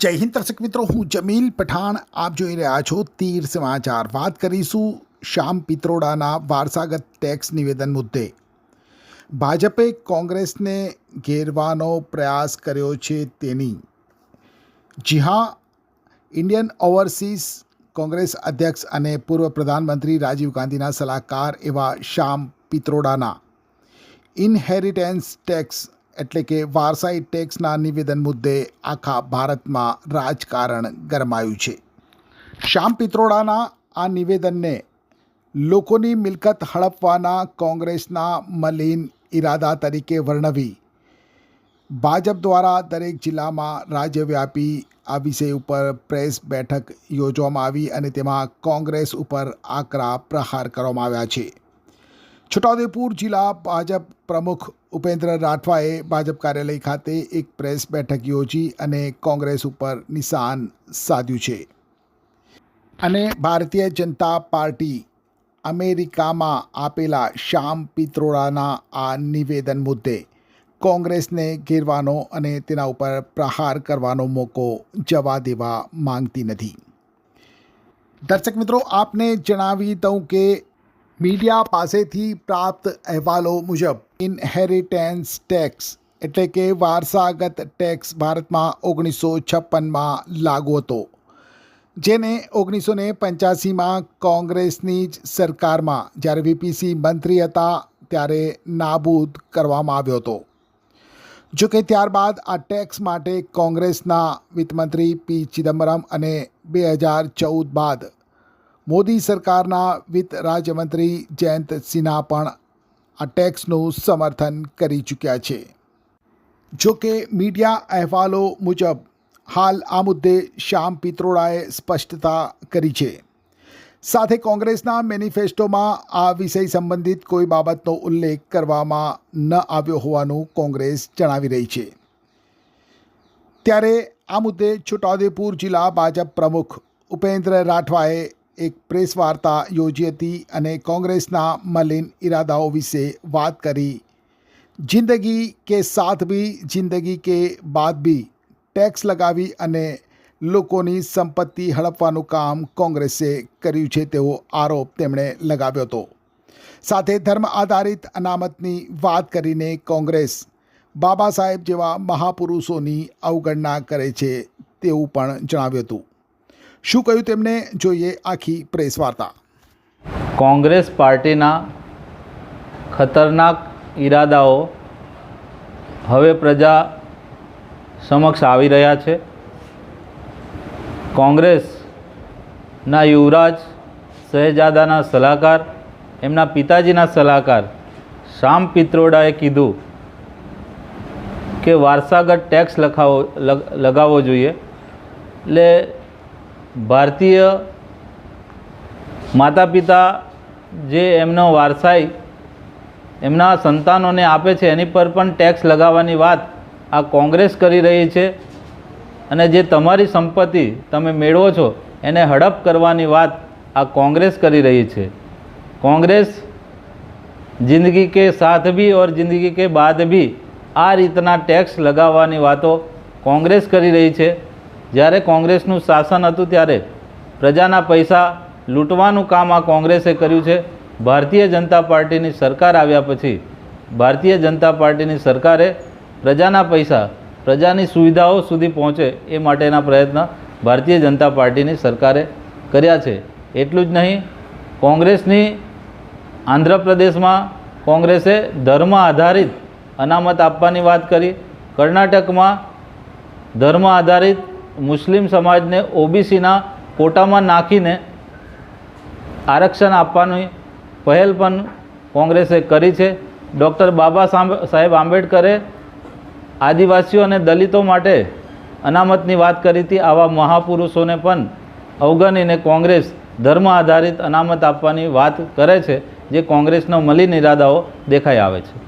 જય હિન્દ દર્શક મિત્રો, હું જમીલ પઠાણ. આપ જોઈ રહ્યા છો તીર સમાચાર. વાત કરીશું શ્યામ પિત્રોડાના વારસાગત ટેક્સ નિવેદન મુદ્દે. ભાજપે કોંગ્રેસને ઘેરવાનો પ્રયાસ કર્યો છે તેની. જી હા, ઇન્ડિયન ઓવરસીઝ કોંગ્રેસ અધ્યક્ષ અને પૂર્વ પ્રધાનમંત્રી રાજીવ ગાંધીના સલાહકાર એવા શ્યામ પિત્રોડાના. ઇનહેરિટેન્સ ટેક્સ એટલે કે વારસાઈ ટેક્સના નિવેદન મુદ્દે આખા ભારતમાં રાજકારણ ગરમાયું છે. શ્યામ પિત્રોડાના આ નિવેદનને લોકોની મિલકત હડપવાના કોંગ્રેસના મલિન ઈરાદા તરીકે વર્ણવી ભાજપ દ્વારા દરેક જિલ્લામાં રાજ્યવ્યાપી આ વિષય ઉપર પ્રેસ બેઠક યોજવામાં આવી અને તેમાં કોંગ્રેસ ઉપર આકરા પ્રહાર કરવામાં આવ્યા છે. છોટાઉદેપુર જિલ્લા ભાજપ પ્રમુખ ઉપેન્દ્ર રાઠવાએ ભાજપ કાર્યાલય ખાતે એક પ્રેસ બેઠક યોજી અને કોંગ્રેસ ઉપર નિશાન સાધ્યું છે. અને ભારતીય જનતા પાર્ટી અમેરિકામાં આપેલા શ્યામ પિત્રોડાના આ નિવેદન મુદ્દે કોંગ્રેસને ઘેરવાનો અને તેના ઉપર પ્રહાર કરવાનો મોકો જવા દેવા માંગતી નથી. દર્શક મિત્રો, આપને જણાવી દઉં કે મીડિયા પાસેથી પ્રાપ્ત અહેવાલો મુજબ, ઇનહેરિટેન્સ ટેક્સ એટલે કે વારસાગત ટેક્સ ભારતમાં ઓગણીસો છપ્પનમાં લાગુ હતો, જેને ઓગણીસો ને પંચ્યાસીમાં કોંગ્રેસની જ સરકારમાં જ્યારે વીપીસી મંત્રી હતા ત્યારે નાબૂદ કરવામાં આવ્યો હતો. જો કે ત્યારબાદ આ ટેક્સ માટે કોંગ્રેસના વિત્તમંત્રી પી ચિદમ્બરમ અને બે હજાર ચૌદ બાદ મોદી સરકારના વિત્ત રાજ્યમંત્રી જયંત સિન્હા પણ આ ટેક્સનું સમર્થન કરી ચૂક્યા છે. જોકે મીડિયા અહેવાલો મુજબ, હાલ આ મુદ્દે શ્યામ પિત્રોડાએ સ્પષ્ટતા કરી છે. સાથે કોંગ્રેસના મેનિફેસ્ટોમાં આ વિષય સંબંધિત કોઈ બાબતનો ઉલ્લેખ કરવામાં ન આવ્યો હોવાનું કોંગ્રેસ જણાવી રહી છે. ત્યારે આ મુદ્દે છોટાઉદેપુર જિલ્લા ભાજપ પ્રમુખ ઉપેન્દ્ર રાઠવાએ એક પ્રેસ વાર્તા યોજી હતી અને કોંગ્રેસના મલિન ઈરાદાઓ વિશે વાત કરી. જિંદગી કે સાથ ભી, જિંદગી કે બાદ ભી, ટેક્સ લગાવી અને લોકોની સંપત્તિ હડપવાનું કામ કોંગ્રેસે કર્યું છે તેવો આરોપ તેમણે લગાવ્યો હતો. સાથે ધર્મ આધારિત અનામતની વાત કરીને કોંગ્રેસ બાબા સાહેબ જેવા મહાપુરુષોની અવગણના કરે છે તેવું પણ જણાવ્યું હતું. શું કહ્યું તેમણે? જોઈએ આખી પ્રેસ વાર્તા. કોંગ્રેસ પાર્ટીના ખતરનાક ઈરાદાઓ હવે પ્રજા સમક્ષ આવી રહ્યા છે. કોંગ્રેસના યુવરાજ શહેજાદાના સલાહકાર, એમના પિતાજીના સલાહકાર શામ પિત્રોડાએ કીધું કે વારસાગત ટેક્સ લખાવો લગાવવો જોઈએ. એટલે ભારતીય માતા પિતા જે એમનો વારસાઈ એમના સંતાનોને આપે છે, એની પર પણ ટેક્સ લગાવવાની વાત આ કોંગ્રેસ કરી રહી છે અને જે તમારી સંપત્તિ તમે મેળવો છો, એને હડપ કરવાની વાત આ કોંગ્રેસ કરી રહી છે. કોંગ્રેસ જિંદગી કે સાથ ભી ઓર જિંદગી કે બાદ ભી આ રીતના ટેક્સ લગાવવાની વાતો કોંગ્રેસ કરી રહી છે. જ્યારે કોંગ્રેસનું શાસન હતું ત્યારે પ્રજાના પૈસા લૂંટવાનું કામ આ કોંગ્રેસે કર્યું છે. ભારતીય જનતા પાર્ટીની સરકાર આવ્યા પછી ભારતીય જનતા પાર્ટીની સરકારે પ્રજાના પૈસા, પ્રજાની સુવિધાઓ સુધી પહોંચે એ માટેના પ્રયત્ન ભારતીય જનતા પાર્ટીની સરકારે કર્યા છે. એટલું જ નહીં, કોંગ્રેસની આંધ્રપ્રદેશમાં કોંગ્રેસે ધર્મ આધારિત અનામત આપવાની વાત કરી. કર્ણાટકમાં ધર્મ આધારિત મુસ્લિમ સમાજને ઓબીસીના કોટામાં નાખીને આરક્ષણ આપવાની પહેલ પણ કોંગ્રેસે કરી છે. ડૉક્ટર બાબા સાહેબ આંબેડકરે આદિવાસીઓ અને દલિતો માટે અનામતની વાત કરી હતી. આવા મહાપુરુષોને પણ અવગણીને કોંગ્રેસ ધર્મ આધારિત અનામત આપવાની વાત કરે છે, જે કોંગ્રેસનો મલિન ઇરાદાઓ દેખાઈ આવે છે.